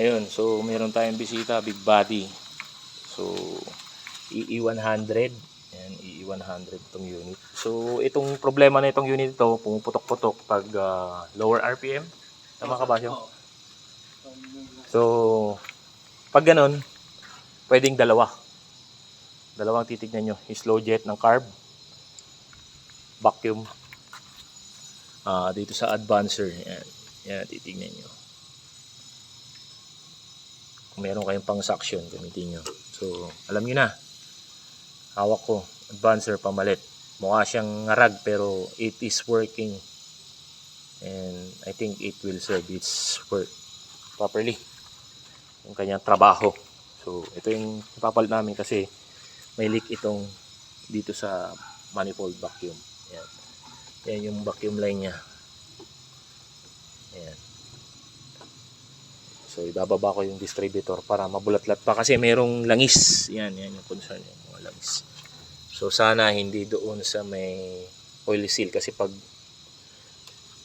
Ayun, so meron tayong bisita, big body. So, EE100. Ayan, EE100 itong unit. So, itong problema na itong unit ito, pumuputok-putok pag ah, lower RPM. Tama ka ba? Oo. So, pag ganun, pwedeng dalawa. Dalawang titignan nyo. Yung slow jet ng carb, vacuum. Ah, dito sa advancer, yan. Yan, titignan nyo. Kung meron kayong pang suction, gamitin nyo. So, alam nyo na. Hawak ko, advancer pamalit. Mukha siyang ngarag pero it is working. And I think it will serve its work properly yung kanyang trabaho. So, ito yung ipapalit namin kasi may leak itong dito sa manifold vacuum. Yan. Yan yung vacuum line niya. Yan. So, ibababa ko yung distributor para mabulatlat pa kasi merong langis. Yan, yan yung concern yung mga langis. So, sana hindi doon sa may oil seal kasi pag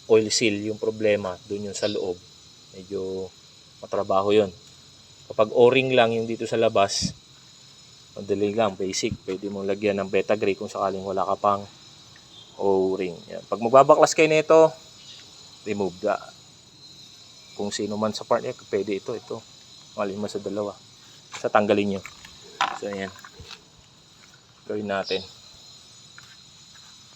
oil seal yung problema, doon yung sa loob. Medyo matrabaho yon Kapag o-ring lang yung dito sa labas, madali lang, basic. Pwede mong lagyan ng beta gray kung sakaling wala ka pang o-ring. Yan. Pag magbabaklas kayo nito, remove the kung sino man sa partner, pwede ito, ito. Malin mo sa dalawa. Sa tanggalin nyo. So, yan. Gawin natin.